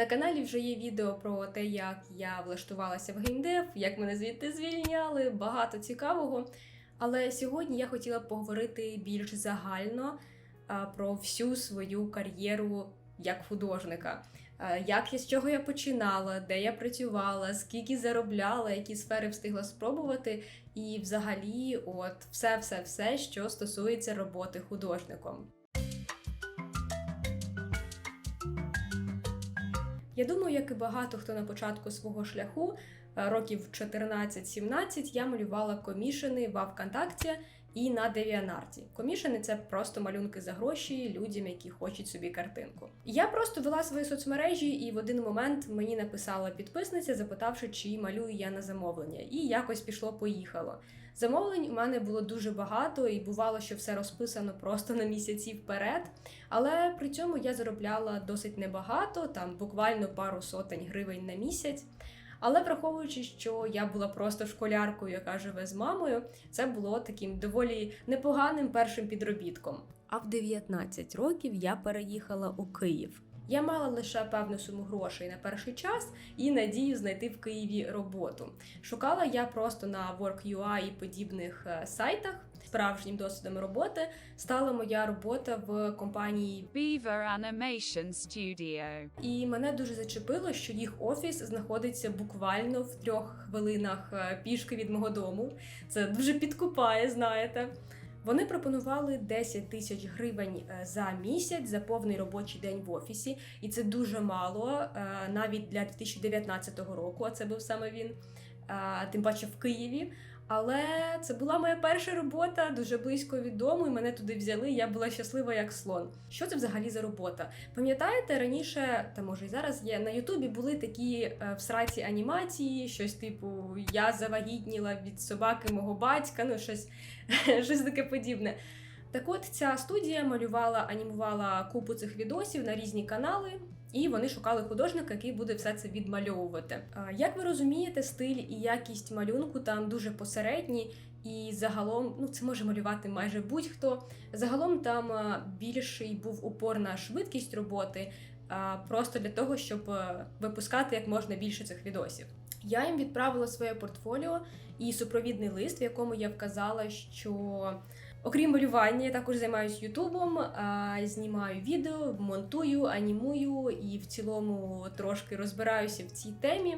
На каналі вже є відео про те, як я влаштувалася в геймдев, як мене звідти звільняли, багато цікавого. Але сьогодні я хотіла поговорити більш загально про всю свою кар'єру як художника. Як я з чого я починала, де я працювала, скільки заробляла, які сфери встигла спробувати, і взагалі, от все, все, все, що стосується роботи художником. Я думаю, як і багато хто на початку свого шляху, е, років 14-17, я малювала комішини в ВКонтакті і на Девіанарті. Комішени це просто малюнки за гроші людям, які хочуть собі картинку. Я просто вела свої соцмережі, і в один момент мені написала підписниця, запитавши, чи малюю я на замовлення. І якось пішло-поїхало. Замовлень у мене було дуже багато, і бувало, що все розписано просто на місяці вперед. Але при цьому я заробляла досить небагато, там буквально пару сотень гривень на місяць. Але враховуючи, що я була просто школяркою, яка живе з мамою, це було таким доволі непоганим першим підробітком. А в 19 років я переїхала у Київ. Я мала лише певну суму грошей на перший час і надію знайти в Києві роботу. Шукала я просто на Work.ua і подібних е, сайтах. Справжнім досвідом роботи стала моя робота в компанії Beaver Animation Studio. і мене дуже зачепило, що їх офіс знаходиться буквально в трьох хвилинах е, пішки від мого дому. Це дуже підкупає, знаєте. Вони пропонували 10 тисяч гривень е, за місяць за повний робочий день в офісі, і це дуже мало, е, навіть для 2019 року. А це був саме він, тим паче в Києві. Але це була моя перша робота дуже близько від дому, і мене туди взяли. Я була щаслива як слон. Що це взагалі за робота? Пам'ятаєте, раніше, та може і зараз є на Ютубі були такі е, сраці анімації, щось типу Я завагітніла від собаки мого батька, ну щось, щось таке подібне. Так от ця студія малювала, анімувала купу цих відосів на різні канали, і вони шукали художника, який буде все це відмальовувати. Як ви розумієте, стиль і якість малюнку там дуже посередні, і загалом ну це може малювати майже будь-хто. Загалом там більший був упор на швидкість роботи, просто для того, щоб випускати як можна більше цих відосів. Я їм відправила своє портфоліо і супровідний лист, в якому я вказала, що окрім малювання, я також займаюся Ютубом, знімаю відео, монтую, анімую і в цілому трошки розбираюся в цій темі.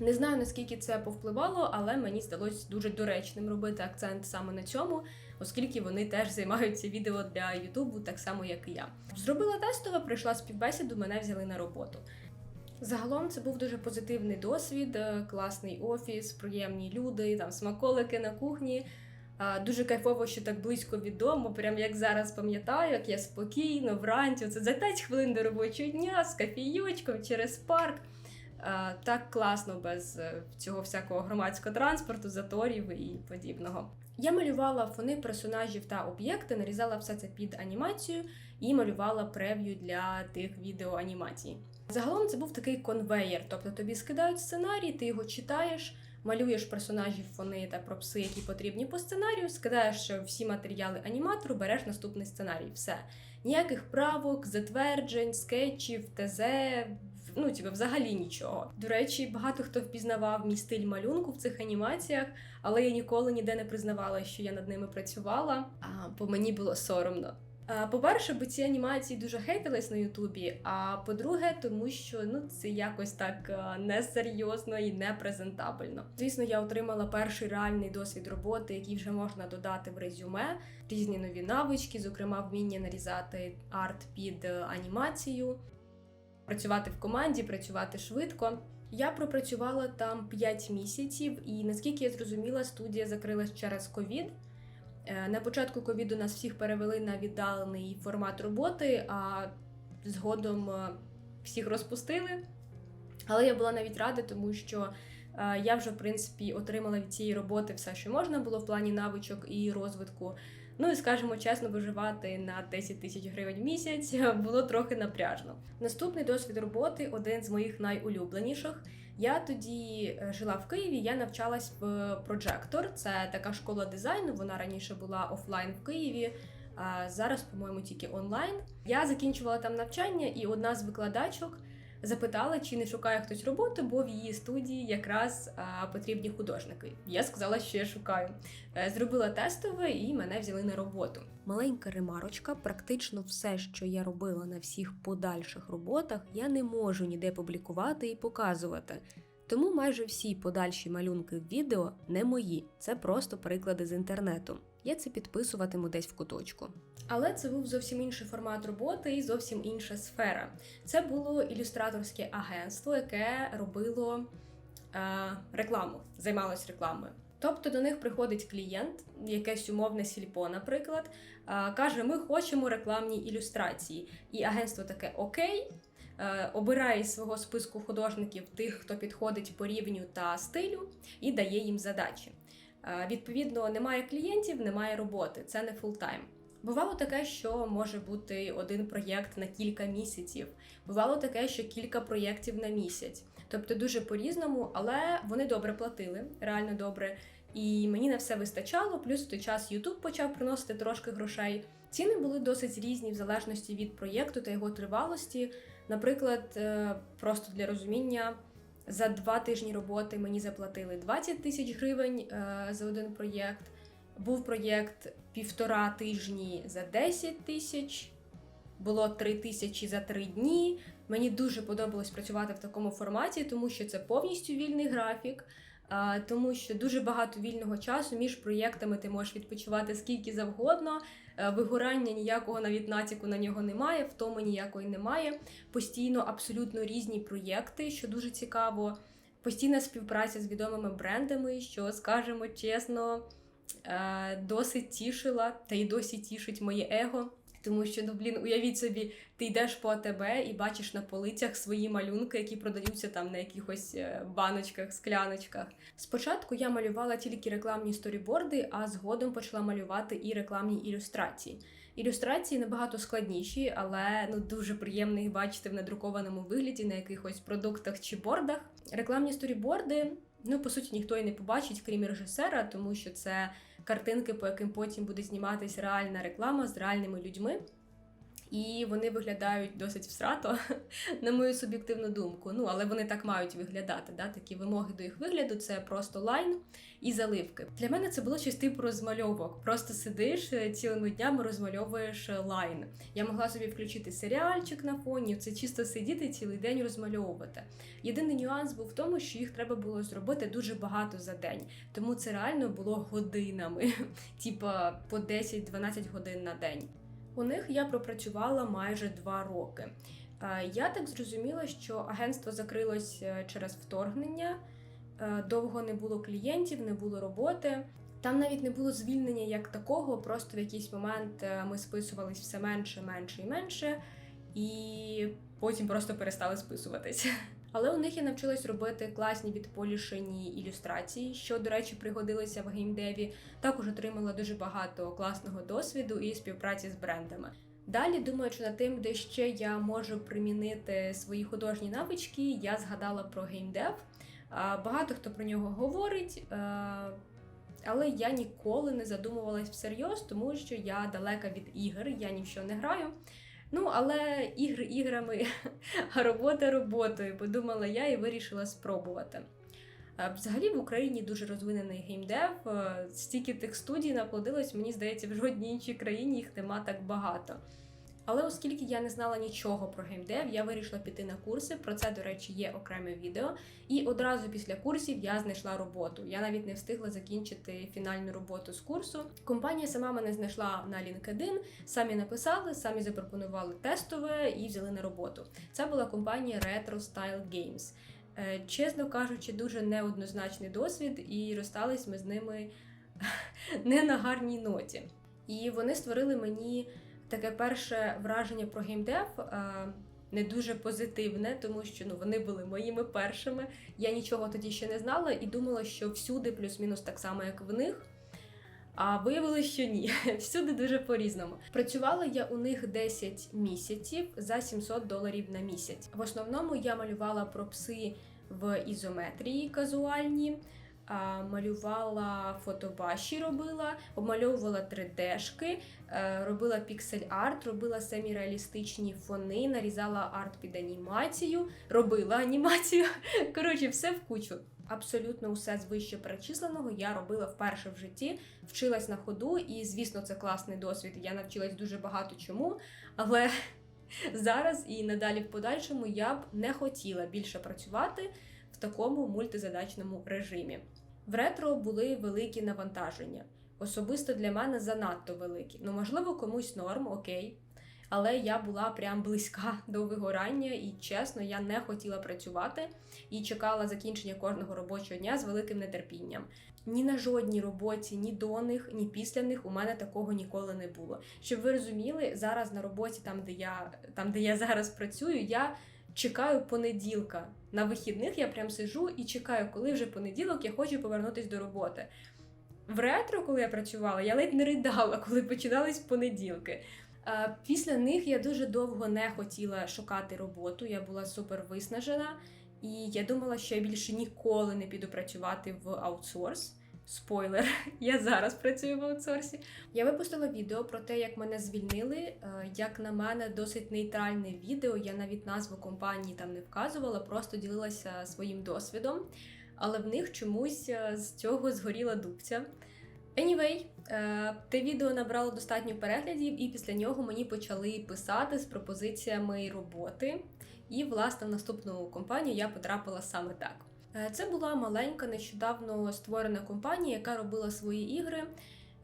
Не знаю наскільки це повпливало, але мені здалось дуже доречним робити акцент саме на цьому, оскільки вони теж займаються відео для Ютубу, так само як і я. Зробила тестове, пройшла співбесіду, мене взяли на роботу. Загалом це був дуже позитивний досвід, е, класний офіс, приємні люди, там смаколики на кухні. Дуже кайфово, що так близько від дому, прям як зараз пам'ятаю, як я спокійно вранці, це за 5 хвилин до робочого дня з кофійочком через парк. Так класно без е, цього всякого громадського транспорту, заторів і подібного. Я малювала фони персонажів та об'єкти, нарізала все це під анімацію і малювала прев'ю для тих відеоанімацій. Загалом це був такий конвеєр, тобто тобі скидають сценарій, ти його читаєш, малюєш персонажів, фони та пропси, які потрібні по сценарію, скидаєш всі матеріали аніматору, береш наступний сценарій. Все. Ніяких правок, затверджень, скетчів, ТЗ, ну типу, взагалі нічого. До речі, багато хто впізнавав мій стиль малюнку в цих анімаціях, але я ніколи ніде не признавала, що я над ними працювала, а, бо мені було соромно. А, По-перше, бо ці анімації дуже хейтились на Ютубі. А по-друге, тому що ну це якось так несерйозно і непрезентабельно. Звісно, я отримала перший реальний досвід роботи, який вже можна додати в резюме, різні нові навички, зокрема вміння нарізати арт під е, анімацію, працювати в команді, працювати швидко. Я пропрацювала там 5 місяців, і наскільки я зрозуміла, студія закрилась через ковід. Е, На початку ковіду нас всіх перевели на віддалений формат роботи, а згодом е, всіх розпустили. Але я була навіть рада, тому що е, я вже, в принципі, отримала від цієї роботи все, що можна було в плані навичок і розвитку. Ну і скажімо чесно, виживати на 10 тисяч гривень в місяць було трохи напряжно. Наступний досвід роботи один з моїх найулюбленіших. Я тоді е, жила в Києві, я навчалась в Projector. Це така школа дизайну. Вона раніше була офлайн в Києві. А зараз, по-моєму, тільки онлайн. Я закінчувала там навчання, і одна з викладачок Запитала, чи не шукає хтось роботи, бо в її студії якраз а, потрібні художники. Я сказала, що я шукаю. Е, Зробила тестове і мене взяли на роботу. Маленька ремарочка. Практично все, що я робила на всіх подальших роботах, я не можу ніде публікувати і показувати. Тому майже всі подальші малюнки в відео не мої, це просто приклади з інтернету. Я це підписуватиму десь в куточку. Але це був зовсім інший формат роботи і зовсім інша сфера. Це було ілюстраторське агентство, яке робило е, рекламу, займалось рекламою. Тобто до них приходить клієнт, якесь умовне сільпо, наприклад, е, каже: Ми хочемо рекламні ілюстрації. І агентство таке окей. е, Обирає із свого списку художників тих, хто підходить по рівню та стилю, і дає їм задачі. Е, Відповідно, немає клієнтів, немає роботи. Це не фултайм. Бувало таке, що може бути один проєкт на кілька місяців. Бувало таке, що кілька проєктів на місяць. Тобто дуже по-різному, але вони добре платили, реально добре. І мені на все вистачало. Плюс в той час YouTube почав приносити трошки грошей. Ціни були досить різні в залежності від проєкту та його тривалості. Наприклад, е, просто для розуміння, за два тижні роботи мені заплатили 20 тисяч гривень е, за один проєкт. Був проєкт півтора тижні за 10 тисяч, було 3 тисячі за 3 дні. Мені дуже подобалось працювати в такому форматі, тому що це повністю вільний графік, а, тому що дуже багато вільного часу між проєктами ти можеш відпочивати скільки завгодно. Е, Вигорання ніякого навіть натяку на нього немає, втоми ніякої немає. Постійно абсолютно різні проєкти, що дуже цікаво. Постійна співпраця з відомими брендами, що скажемо чесно, е, досить тішила та й досі тішить моє его. Тому що, ну блін, уявіть собі, ти йдеш по АТБ і бачиш на полицях свої малюнки, які продаються там на якихось е, баночках, скляночках. Спочатку я малювала тільки рекламні сторіборди, а згодом почала малювати і рекламні ілюстрації. Ілюстрації набагато складніші, але ну дуже приємно їх бачити в надрукованому вигляді на якихось продуктах чи бордах. Рекламні сторіборди, ну по суті, ніхто і не побачить, крім режисера, тому що це картинки, по яким потім буде зніматись реальна реклама з реальними людьми. І вони виглядають досить всрато, на мою суб'єктивну думку. Ну, але вони так мають виглядати. Да? Такі вимоги до їх вигляду це просто лайн і заливки. Для мене це було щось типу розмальовок. Просто сидиш е, цілими днями розмальовуєш е, лайн. Я могла собі включити серіальчик на фоні, це чисто сидіти цілий день розмальовувати. Єдиний нюанс був в тому, що їх треба було зробити дуже багато за день, тому це реально було годинами, типа по 10-12 годин на день. У них я пропрацювала майже два роки. Е, Я так зрозуміла, що агентство закрилось е, через вторгнення, е, довго не було клієнтів, не було роботи. Там навіть не було звільнення як такого, просто в якийсь момент ми списувались все менше, менше і менше, і потім просто перестали списуватись. Але у них я навчилась робити класні відполішені ілюстрації, що, до речі, пригодилися в геймдеві. Також отримала дуже багато класного досвіду і співпраці з брендами. Далі, думаючи над тим, де ще я можу примінити свої художні навички, я згадала про геймдев. Багато хто про нього говорить, е, але я ніколи не задумувалась всерйоз, тому що я далека від ігор, я ні в що не граю. Ну, але ігри іграми, а робота роботою, подумала я і вирішила спробувати. Е, Взагалі в Україні дуже розвинений геймдев. е, Стільки тих студій наплодилось, мені здається, в жодній іншій країні їх нема так багато. Але оскільки я не знала нічого про геймдев, я вирішила піти на курси. Про це, до речі, є окреме відео. І одразу після курсів я знайшла роботу. Я навіть не встигла закінчити фінальну роботу з курсу. Компанія сама мене знайшла на LinkedIn, самі написали, самі запропонували тестове і взяли на роботу. Це була компанія Retro Style Games. Е, Чесно кажучи, дуже неоднозначний досвід, і розстались ми з ними не на гарній ноті. І вони створили мені таке перше враження про геймдев. Не дуже позитивне, тому що ну вони були моїми першими. Я нічого тоді ще не знала і думала, що всюди плюс-мінус так само, як в них. А виявилося, що ні, всюди дуже по-різному. Працювала я у них 10 місяців за 700 доларів на місяць. В основному я малювала пропси в ізометрії казуальні. Малювала фотобаші, робила, обмальовувала 3D-шки, е, робила піксель-арт, робила семіреалістичні фони, нарізала арт під анімацію, робила анімацію. Коротше, все в кучу. Абсолютно усе з вище перечисленого я робила вперше в житті, вчилась на ходу, і звісно, це класний досвід. Я навчилась дуже багато чому, але зараз і надалі в подальшому я б не хотіла більше працювати такому мультизадачному режимі. В ретро були великі навантаження. Особисто для мене занадто великі. Ну, можливо, комусь норм, окей. Але я була прям близька до вигорання, і чесно, я не хотіла працювати і чекала закінчення кожного робочого дня з великим нетерпінням. Ні на жодній роботі, ні до них, ні після них у мене такого ніколи не було. Щоб ви розуміли, зараз на роботі, там де я, там, де я зараз працюю, я чекаю понеділка. На вихідних я прям сижу і чекаю, коли вже понеділок я хочу повернутись до роботи. В ретро, коли я працювала, я ледь не ридала, коли починались понеділки. Після них я дуже довго не хотіла шукати роботу. Я була супер виснажена, і я думала, що я більше ніколи не піду працювати в аутсорс. Спойлер, я зараз працюю в аутсорсі. Я випустила відео про те, як мене звільнили. Е, Як на мене, досить нейтральне відео. Я навіть назву компанії там не вказувала, просто ділилася своїм досвідом. Але в них чомусь е, з цього згоріла дубця. Anyway, е, те відео набрало достатньо переглядів, і після нього мені почали писати з пропозиціями роботи. І, власне, в наступну компанію я потрапила саме так. Е, Це була маленька, нещодавно створена компанія, яка робила свої ігри.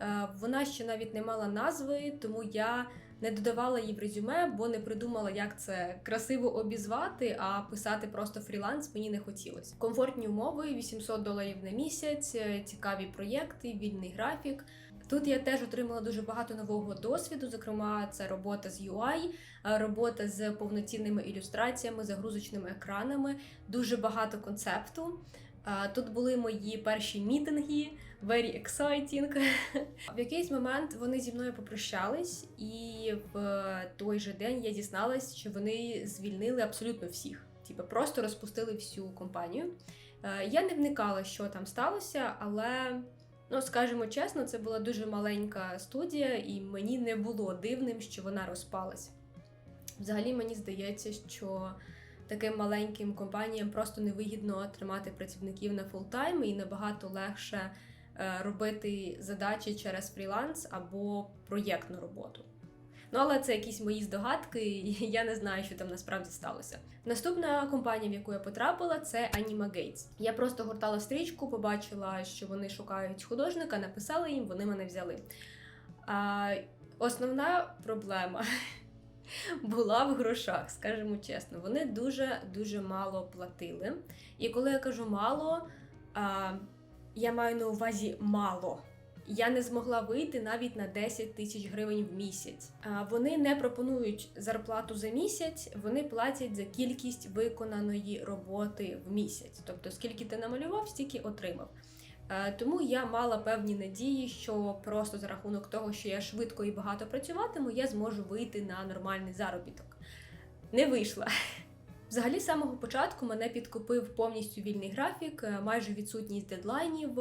Е, Вона ще навіть не мала назви, тому я не додавала її в резюме, бо не придумала, як це красиво обізвати, а писати просто фріланс мені не хотілося. Комфортні умови, 800 доларів на місяць, е, цікаві проєкти, вільний графік. Тут я теж отримала дуже багато нового досвіду. Зокрема, це робота з UI, е, робота з повноцінними ілюстраціями, загрузочними екранами, дуже багато концепту. Е, Тут були мої перші мітинги, very exciting. В якийсь момент вони зі мною попрощались, і в той же день я дізналась, що вони звільнили абсолютно всіх. Типу, просто розпустили всю компанію. Е, Я не вникала, що там сталося, але ну, скажімо чесно, це була дуже маленька студія, і мені не було дивним, що вона розпалась. Взагалі, мені здається, що таким маленьким компаніям просто невигідно тримати працівників на фултайм і набагато легше е, робити задачі через фріланс або проєктну роботу. Ну, але це якісь мої здогадки, і я не знаю, що там насправді сталося. Наступна компанія, в яку я потрапила, це Anima Gates. Я просто гортала стрічку, побачила, що вони шукають художника, написала їм, вони мене взяли. А, основна проблема була в грошах, скажімо чесно. Вони дуже дуже мало платили. І коли я кажу мало, а, я маю на увазі мало. Я не змогла вийти навіть на 10 тисяч гривень в місяць. Вони не пропонують зарплату за місяць, вони платять за кількість виконаної роботи в місяць. Тобто, скільки ти намалював, стільки отримав. Тому я мала певні надії, що просто за рахунок того, що я швидко і багато працюватиму, я зможу вийти на нормальний заробіток. Не вийшла. Взагалі, з самого початку мене підкупив повністю вільний графік, е, майже відсутність дедлайнів,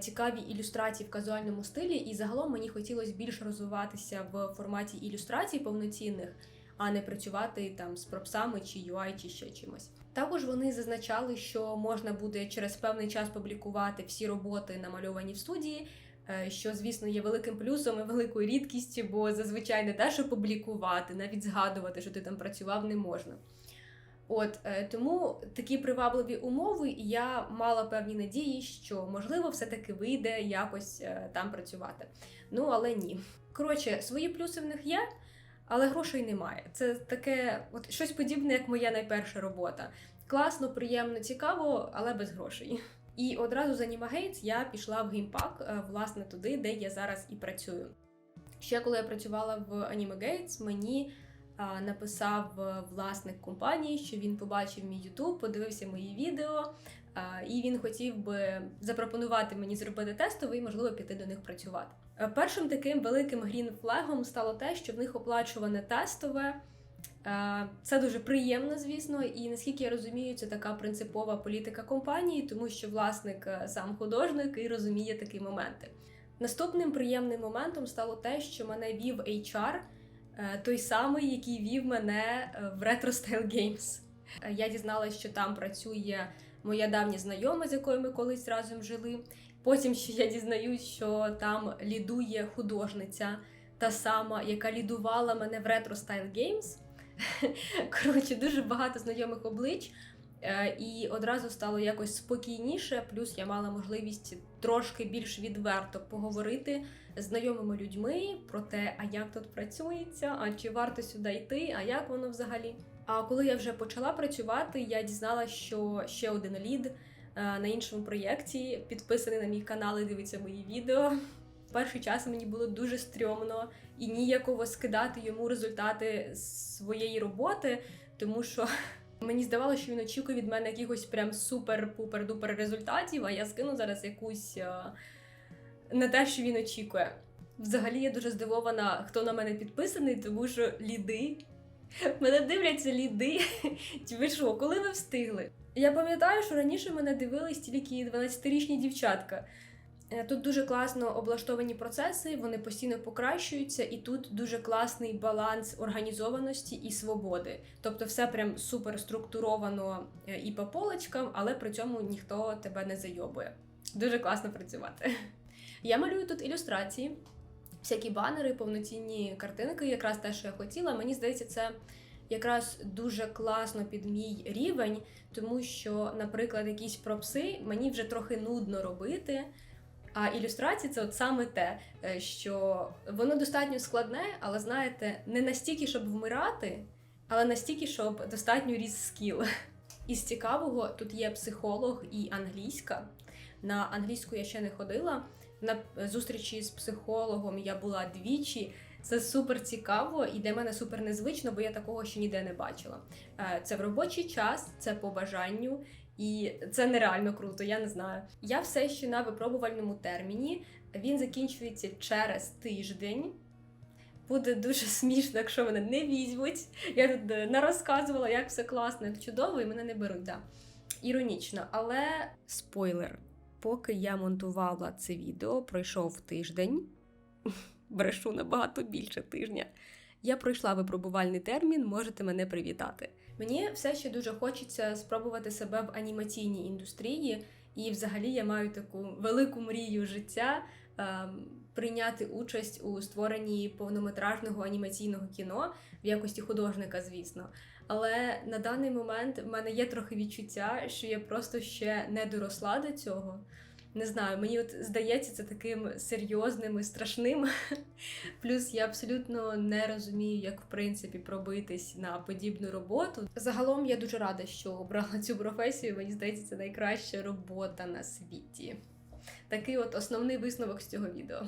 цікаві ілюстрації в казуальному стилі, і загалом мені хотілося більше розвиватися в форматі ілюстрацій повноцінних, а не працювати там з пропсами чи UI, чи ще чимось. Також вони зазначали, що можна буде через певний час публікувати всі роботи, намальовані в студії. е, Що, звісно, є великим плюсом і великою рідкістю, бо зазвичай не те, що публікувати, навіть згадувати, що ти там працював, не можна. От е, тому такі привабливі умови, і я мала певні надії, що можливо все-таки вийде якось е, там працювати. Ну але ні. Коротше, свої плюси в них є, але грошей немає. Це таке, от щось подібне, як моя найперша робота. Класно, приємно, цікаво, але без грошей. І одразу з Animagates я пішла в геймпак, е, власне, туди, де я зараз і працюю. Ще коли я працювала в Animagates, мені написав е, власник компанії, що він побачив мій YouTube, подивився мої відео, і він хотів би запропонувати мені зробити тестовий і, можливо, піти до них працювати. Е, Першим таким великим грін флегом стало те, що в них оплачуване тестове Е, Це дуже приємно, звісно, і наскільки я розумію, це така принципова політика компанії, тому що власник сам художник і розуміє такі моменти. Наступним приємним моментом стало те, що мене вів HR, той самий, який вів мене е, в Retro Style Games. Е, Я дізналася, що там працює моя давня знайома, з якою ми колись разом жили. Потім ще я дізнаюсь, що там лідує художниця, та сама, яка лідувала мене в Retro Style Games. Коротше, дуже багато знайомих облич. Е, І одразу стало якось спокійніше. Плюс я мала можливість трошки більш відверто поговорити з знайомими людьми про те, а як тут працюється, а чи варто сюди йти, а як воно взагалі. А коли я вже почала працювати, я дізналася, що ще один лід е, на іншому проєкті підписаний на мій канал і дивиться мої відео. Перший час мені було дуже стрьомно і ніяково скидати йому результати своєї роботи, тому що мені здавалося, що він очікує від мене якихось прям супер-пупер-дупер результатів, а я скину зараз якусь е, не те, що він очікує. Взагалі я дуже здивована, хто на мене підписаний, тому що ліди. Мене дивляться ліди. Чи ви що, коли ви встигли? Я пам'ятаю, що раніше мене дивились тільки 12-річні дівчатка. Е, Тут дуже класно облаштовані процеси, вони постійно покращуються, і тут дуже класний баланс організованості і свободи. Тобто, все прям супер структуровано е, і по полочкам, але при цьому ніхто тебе не зайобує. Дуже класно працювати. Я малюю тут ілюстрації, всякі банери, повноцінні картинки, якраз те, що я хотіла. Мені здається, це якраз дуже класно під мій рівень, тому що, наприклад, якісь пропси мені вже трохи нудно робити. А ілюстрації це от саме те, е, що воно достатньо складне, але знаєте, не настільки, щоб вмирати, але настільки, щоб достатньо ріс скіл. Із цікавого тут є психолог і англійська. На англійську я ще не ходила. На зустрічі з психологом я була двічі. Це супер цікаво і для мене супер незвично, бо я такого ще ніде не бачила. Е, Це в робочий час, це по бажанню, і це нереально круто, я не знаю. Я все ще на випробувальному терміні. Він закінчується через тиждень. Буде дуже смішно, якщо мене не візьмуть. Я тут е, нарозказувала, як все класно, як чудово, і мене не беруть. Да. Іронічно, але спойлер. Поки я монтувала це відео, пройшов тиждень. Брешу набагато більше тижня. Я пройшла випробувальний термін, можете мене привітати. Мені все ще дуже хочеться спробувати себе в анімаційній індустрії, і взагалі я маю таку велику мрію життя ем, прийняти участь у створенні повнометражного анімаційного кіно в якості художника, звісно. Але на даний момент в мене є трохи відчуття, що я просто ще не доросла до цього. Не знаю, мені от здається це таким серйозним і страшним. Плюс я абсолютно не розумію, як в принципі пробитись на подібну роботу. Загалом я дуже рада, що обрала цю професію. Мені здається, це найкраща робота на світі. Такий от основний висновок з цього відео.